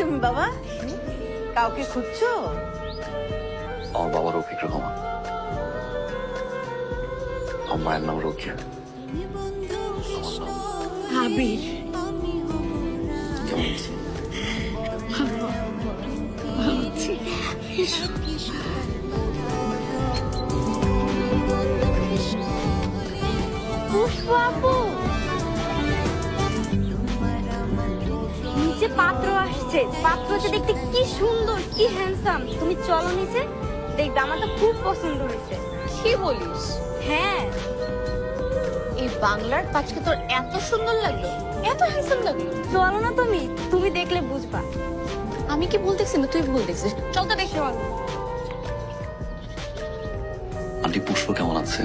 তুমি বাবা? কাউকে খুঁজছো? আমার বাবা রফিক রহমান। আমার মায়ের নাম রোকিয়া। নাম আবির। পুষ্প আপু! পাত্রটা দেখতে কি সুন্দর কি হ্যান্ডসাম তুমি চলো নিচে দেখবে আমার তো খুব পছন্দ হয়েছে। কি বলিস? হ্যাঁ। এই বাংলার পাঁচকে তোর এত সুন্দর লাগল এত হ্যান্ডসাম লাগল। চলো না তুমি তুমি দেখলে বুঝবা। আমি কি ভুল দেখছি না? তুই ভুল দেখছিস। চল তো দেখি। চলো। আন্টি পুষ্প কেমন আছে?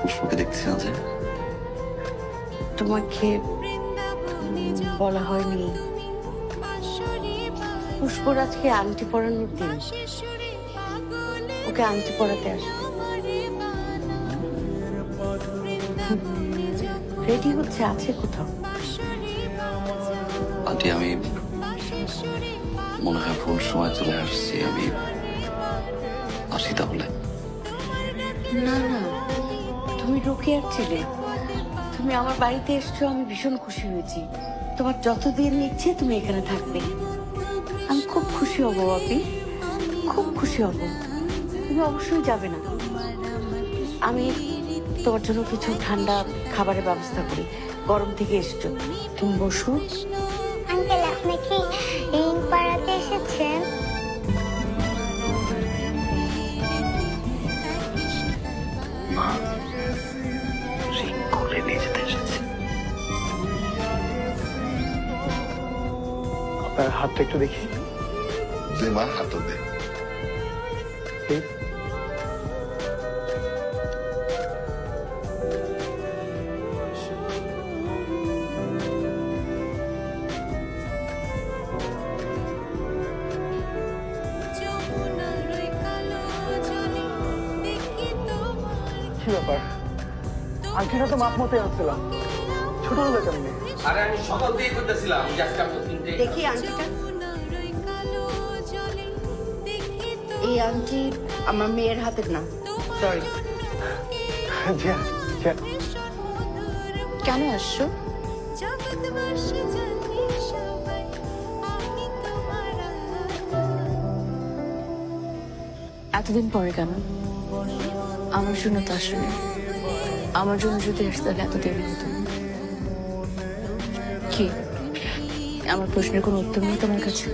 পুষ্পকে দেখছি না যে। তোমাকে বলা হয়নি। পুষ্পর আজকে আংটি পরানোর দিন ওকে আংটি পরাতে আসবে। রেডি হচ্ছে আছে কোথাও? আন্টি আমি মনে হয় ভুল সময় চলে আসছি আমি আসি তাহলে। না না তুমি রোকেয়ার ছিলে। তুমি আমার বাড়িতে এসছো আমি ভীষণ খুশি হয়েছি। তোমার যতদিন ইচ্ছে তুমি এখানে থাকবে। আমি খুব খুশি হব বাপি। খুব খুশি হব। তুমি অবশ্যই যাবে না। আমি তোমার জন্য কিছু ঠান্ডা খাবারের ব্যবস্থা করি। গরম থেকে এসছো। তুমি বসো। আঙ্কেল আপনি কি রিং পাড়াতে এসেছেন? রিং করে নিয়ে যেতে এসেছি। আপনার হাতটা একটু দেখি। দে মা হাতটা দে কি? ব্যাপার? আংটিটা তো মাপ মতো আনছিলাম। ছোট হলো কেমনি? আরে আমি সকাল থেকে করতেছিলাম যে আজকে আমার তিনটে দেখি আংটিটা এই আংটি আমার মেয়ের হাতের না সরি জিয়া জিয়া কেন আসছো? এতদিন পরে কেন? আমার জন্য তো আসলে আমার জন্য যদি আসতে তাহলে এত দেরি হতো। কি? আমার প্রশ্নের কোনো উত্তর নেই তোমার কাছে?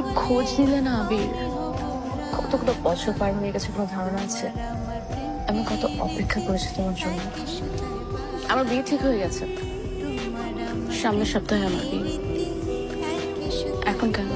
ওর খোঁজ নিলে না আবির। কত কত বছর পার হয়ে গেছে কোনো ধারণা আছে? আমি কত অপেক্ষা করেছি তোমার জন্য। আমার বিয়ে ঠিক হয়ে গেছে। সামনের সপ্তাহে আমার বিয়ে। এখন কেন?